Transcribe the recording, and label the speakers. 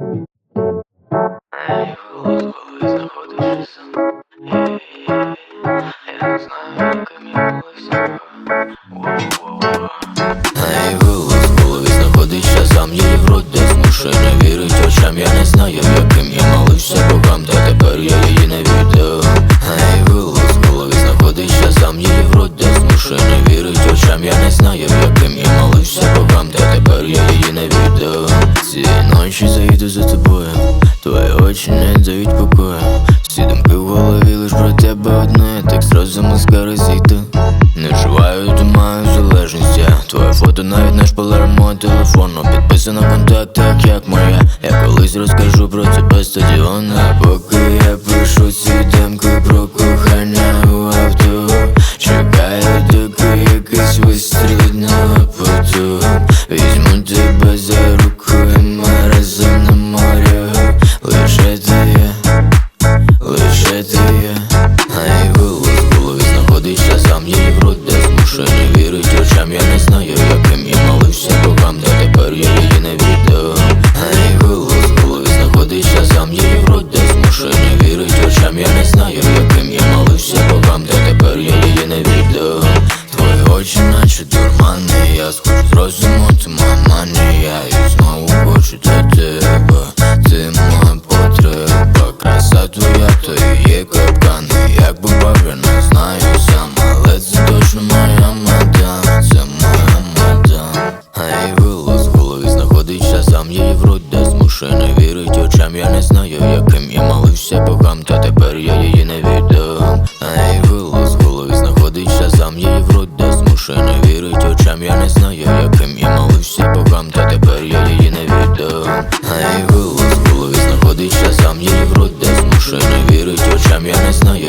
Speaker 1: Голос, коли знаходиш я не знаю, яким я молився.
Speaker 2: Ей, голос в голові сам її в рот, де змушує не вірить очам Я не знаю, яким я молився богам, та тепер я її не віддам Ей, голос в голові сам її в рот, де вірить очам Я не знаю, яким я молився богам, та тепер я її не віддам Цієї ночі заїду за тобою, твої очі не дають покою. Всі думки в голові лиш про тебе одне, так сразу скоро зійти Не вживаю, то маю залежність я Твоє фото навіть наш шпалер мого телефону. Підписано контакт, так як моя Я колись розкажу про тебе стадіон А поки я вірить Я не знаю, яким я молився богам, та тепер я її не віддам. А голос в голові знаходиться сам її в рот, де змушує не вірить очам. Я не знаю, яким я молився богам, та тепер я її не віддам. Твої очі наче дурмани, я схожу з розуму, ти манія І знову хочу до рот, не вірить очам Я не знаю, яким я молився богам, та тепер я її не віддам. А й голос в голові знаходиться сам її в рот, де змушує не вірить очам Я не знаю, яким я молився богам, та тепер я її не віддам. А й голос в голові знаходиться сам її в рот, де змушує не вірить очам Я не знаю